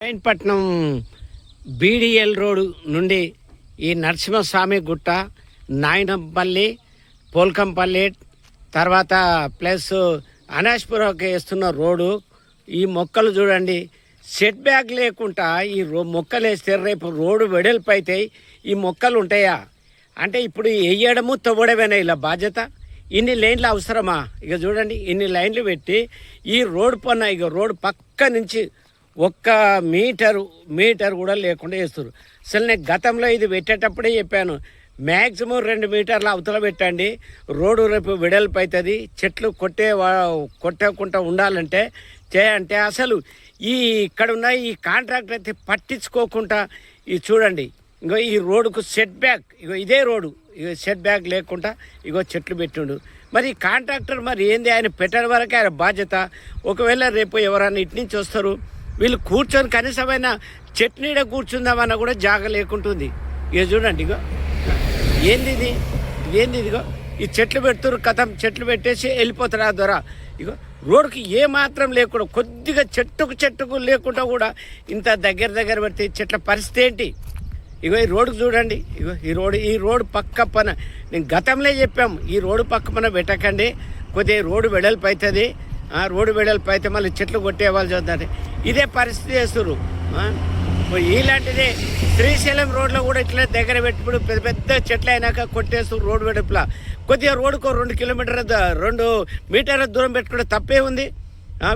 నారాయణపట్నం BDL road నుండి ఈ నరసింహస్వామి గుట్ట నాయనంపల్లి పోల్కంపల్లి తర్వాత ప్లస్ అనాష్పురకి వేస్తున్న రోడ్డు. ఈ మొక్కలు చూడండి సెట్ బ్యాక్ లేకుండా ఈ రో మొక్కలు వేస్తే రేపు రోడ్డు వెడల్పు అవుతాయి. ఈ మొక్కలు ఉంటాయా? అంటే ఇప్పుడు వేయడము తవ్వడమేనా ఇలా బాధ్యత? ఇన్ని లైన్లు అవసరమా? ఇక చూడండి ఇన్ని లైన్లు పెట్టి ఈ రోడ్ పన్న ఇక రోడ్ పక్క నుంచి ఒక్క మీటరు మీటర్ కూడా లేకుండా వేస్తారు అసలు నేను గతంలో ఇది పెట్టేటప్పుడే చెప్పాను. మ్యాక్సిమం రెండు మీటర్ల అవతల పెట్టండి. రోడ్డు రేపు వెడల్పు అవుతుంది చెట్లు కొట్టే వా- కొట్టకుండా ఉండాలంటే చేయంటే అసలు ఈ ఇక్కడ ఉన్న ఈ కాంట్రాక్టర్ అయితే పట్టించుకోకుండా ఇది చూడండి. ఇంకో ఈ రోడ్డుకు సెట్ బ్యాక్ ఇగో ఇదే రోడ్డు. ఇగో సెట్ బ్యాక్ లేకుండా ఇగో చెట్లు పెట్టిండు. మరి ఈ కాంట్రాక్టర్ మరి ఏంది? ఆయన పెట్టడం వరకే ఆయన బాధ్యత. ఒకవేళ రేపు ఎవరైనా ఇటు నుంచి వస్తారు వీళ్ళు కూర్చొని కనీసమైన చట్నీడ కూర్చుందామన్నా కూడా జాగ లేకుంటుంది. ఇక చూడండి ఇగో. ఏంది ఇది? ఏంది ఇదిగో? ఈ చెట్లు పెడుతురు కథం చెట్లు పెట్టేసి వెళ్ళిపోతారు ఆ ద్వారా ఇగో రోడ్డుకి ఏ మాత్రం లేకుండా కొద్దిగా చెట్టుకు చెట్టుకు లేకుండా కూడా ఇంత దగ్గర దగ్గర పెడితే చెట్ల పరిస్థితి ఏంటి? ఇగో ఈ రోడ్డు చూడండి. ఇగో ఈ రోడ్డు ఈ రోడ్డు పక్క పన నేను గతంలో చెప్పాము ఈ రోడ్డు పక్క పన పెట్టకండి కొద్దిగా రోడ్డు వెడల్పు అవుతుంది. రోడ్డు వెడల్పు అయితే మళ్ళీ చెట్లు కొట్టేవాళ్ళు చూద్దాం ఇదే పరిస్థితి చేస్తున్నారు ఇలాంటిది ఇలాంటిదే శ్రీశైలం రోడ్లో కూడా ఇట్లా దగ్గర పెట్టినప్పుడు పెద్ద పెద్ద చెట్లు అయినాక కొట్టేస్తూ రోడ్డు వెడల్పులా కొద్దిగా రోడ్డుకు రెండు కిలోమీటర్ల రెండు మీటర్ల దూరం పెట్టుకుంటే తప్పే ఉంది.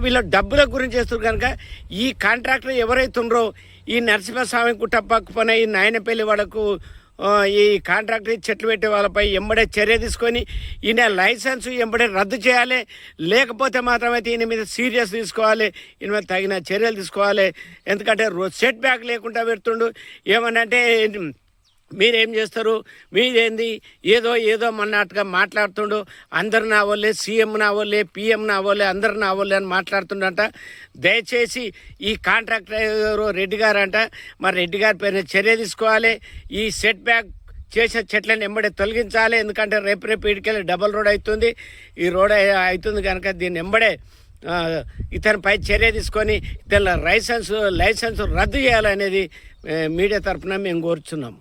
వీళ్ళ డబ్బుల గురించి చేస్తారు కనుక ఈ కాంట్రాక్టర్ ఎవరైతుండ్రో ఈ నరసింహస్వామి గుట్ట పక్కన ఈ నాయనపల్లి వాళ్ళకు ఈ కాంట్రాక్టర్ చెట్లు పెట్టే వాళ్ళపై ఎంబడే చర్య తీసుకొని ఈయన లైసెన్స్ ఎంబడే రద్దు చేయాలి. లేకపోతే మాత్రమైతే ఈయన మీద సీరియస్ తీసుకోవాలి. ఈయన మీద తగిన చర్యలు తీసుకోవాలి. ఎందుకంటే సెట్ బ్యాక్ లేకుండా పెడుతుండు. ఏమనంటే మీరేం చేస్తారు? మీదేంది ఏదో ఏదో మన్నట్టుగా మాట్లాడుతుండు. అందరు నా వాళ్ళే సీఎం నా వాళ్ళే పిఎం నా వాళ్ళే అందరు నా వాళ్ళే అని మాట్లాడుతుండంట. దయచేసి ఈ కాంట్రాక్టర్ రెడ్డి గారు అంట మరి రెడ్డి గారి పైన చర్య తీసుకోవాలి. ఈ సెట్ బ్యాక్ చేసే చెట్లను ఎంబడే తొలగించాలి. ఎందుకంటే రేపు రేపు ఇటుకెళ్ళి డబల్ రోడ్ అవుతుంది. ఈ రోడ్ అవుతుంది కనుక దీన్ని ఎంబడే ఇతనిపై చర్య తీసుకొని ఇతని లైసెన్స్ లైసెన్స్ రద్దు చేయాలనేది మీడియా తరఫున మేము కోరుచున్నాం.